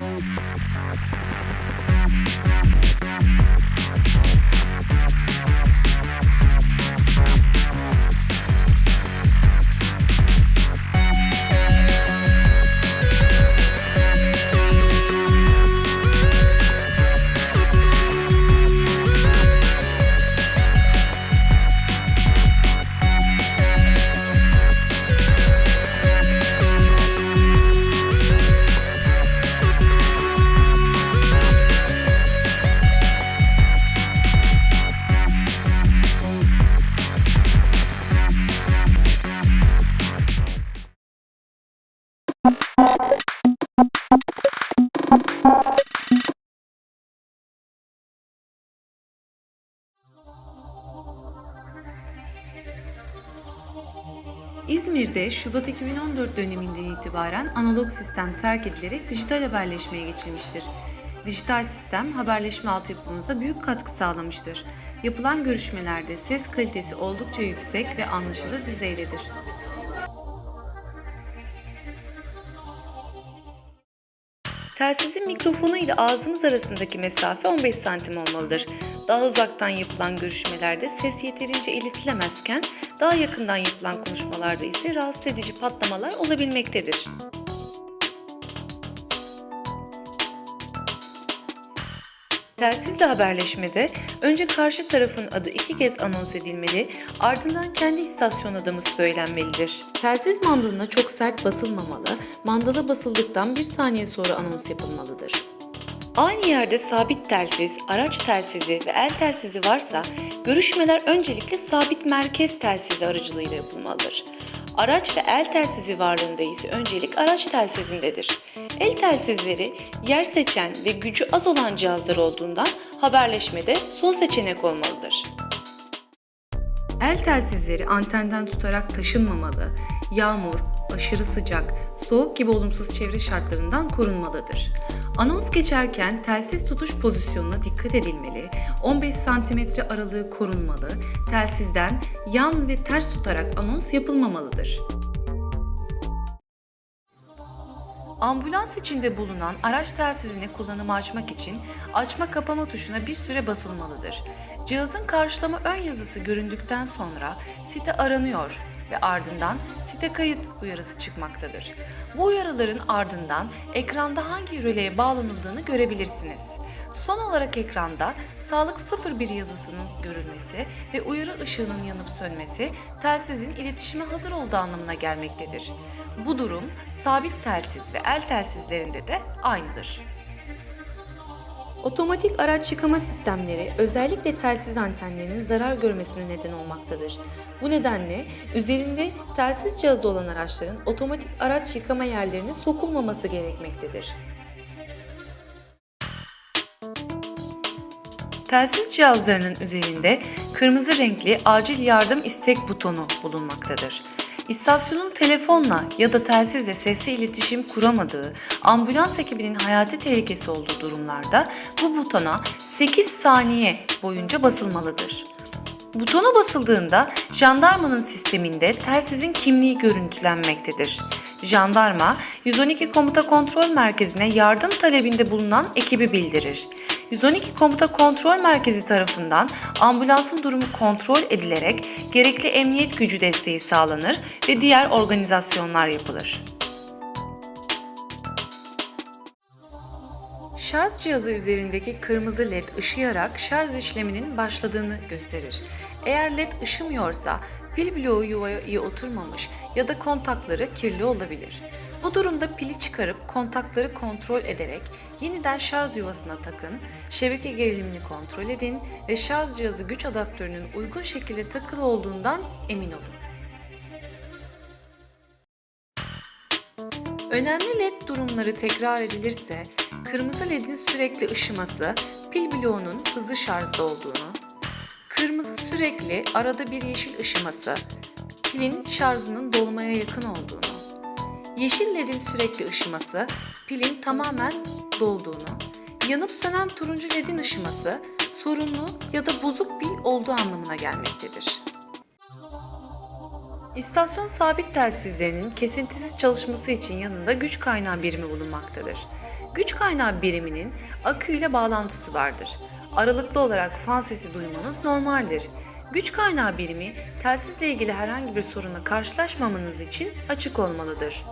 We'll İzmir'de Şubat 2014 döneminden itibaren analog sistem terk edilerek dijital haberleşmeye geçilmiştir. Dijital sistem haberleşme altyapımıza büyük katkı sağlamıştır. Yapılan görüşmelerde ses kalitesi oldukça yüksek ve anlaşılır düzeydedir. Telsizin mikrofonu ile ağzımız arasındaki mesafe 15 santim olmalıdır. Daha uzaktan yapılan görüşmelerde ses yeterince iletilemezken daha yakından yapılan konuşmalarda ise rahatsız edici patlamalar olabilmektedir. Telsizle haberleşmede önce karşı tarafın adı iki kez anons edilmeli, ardından kendi istasyon adımız söylenmelidir. Telsiz mandalına çok sert basılmamalı, mandala basıldıktan bir saniye sonra anons yapılmalıdır. Aynı yerde sabit telsiz, araç telsizi ve el telsizi varsa görüşmeler öncelikle sabit merkez telsizi aracılığıyla yapılmalıdır. Araç ve el telsizi varlığında ise öncelik araç telsizindedir. El telsizleri yer seçen ve gücü az olan cihazlar olduğundan haberleşmede son seçenek olmalıdır. El telsizleri antenden tutarak taşınmamalı, yağmur, aşırı sıcak, soğuk gibi olumsuz çevre şartlarından korunmalıdır. Anons geçerken telsiz tutuş pozisyonuna dikkat edilmeli, 15 cm aralığı korunmalı, telsizden yan ve ters tutarak anons yapılmamalıdır. Ambulans içinde bulunan araç telsizini kullanıma açmak için açma kapama tuşuna bir süre basılmalıdır. Cihazın karşılama ön yazısı göründükten sonra site aranıyor ve ardından site kayıt uyarısı çıkmaktadır. Bu uyarıların ardından ekranda hangi röleye bağlanıldığını görebilirsiniz. Son olarak ekranda sağlık 01 yazısının görülmesi ve uyarı ışığının yanıp sönmesi telsizin iletişime hazır olduğu anlamına gelmektedir. Bu durum sabit telsiz ve el telsizlerinde de aynıdır. Otomatik araç yıkama sistemleri özellikle telsiz antenlerinin zarar görmesine neden olmaktadır. Bu nedenle üzerinde telsiz cihazı olan araçların otomatik araç yıkama yerlerine sokulmaması gerekmektedir. Telsiz cihazlarının üzerinde kırmızı renkli acil yardım istek butonu bulunmaktadır. İstasyonun telefonla ya da telsizle sesli iletişim kuramadığı, ambulans ekibinin hayati tehlikesi olduğu durumlarda bu butona 8 saniye boyunca basılmalıdır. Butona basıldığında jandarmanın sisteminde telsizin kimliği görüntülenmektedir. Jandarma 112 Komuta Kontrol Merkezi'ne yardım talebinde bulunan ekibi bildirir. 112 Komuta Kontrol Merkezi tarafından ambulansın durumu kontrol edilerek gerekli emniyet gücü desteği sağlanır ve diğer organizasyonlar yapılır. Şarj cihazı üzerindeki kırmızı led ışıyarak şarj işleminin başladığını gösterir. Eğer led ışımıyorsa pil bloğu yuvaya iyi oturmamış ya da kontakları kirli olabilir. Bu durumda pili çıkarıp kontakları kontrol ederek yeniden şarj yuvasına takın, şebeke gerilimini kontrol edin ve şarj cihazı güç adaptörünün uygun şekilde takılı olduğundan emin olun. Önemli led durumları tekrar edilirse, kırmızı ledin sürekli ışıması, pil bloğunun hızlı şarjda olduğunu, kırmızı sürekli arada bir yeşil ışıması, pilin şarjının dolmaya yakın olduğunu, yeşil ledin sürekli ışıması, pilin tamamen dolduğunu, yanıp sönen turuncu ledin ışıması, sorunlu ya da bozuk pil olduğu anlamına gelmektedir. İstasyon sabit telsizlerinin kesintisiz çalışması için yanında güç kaynağı birimi bulunmaktadır. Güç kaynağı biriminin akü ile bağlantısı vardır. Aralıklı olarak fan sesi duymanız normaldir. Güç kaynağı birimi telsizle ilgili herhangi bir sorunla karşılaşmamanız için açık olmalıdır.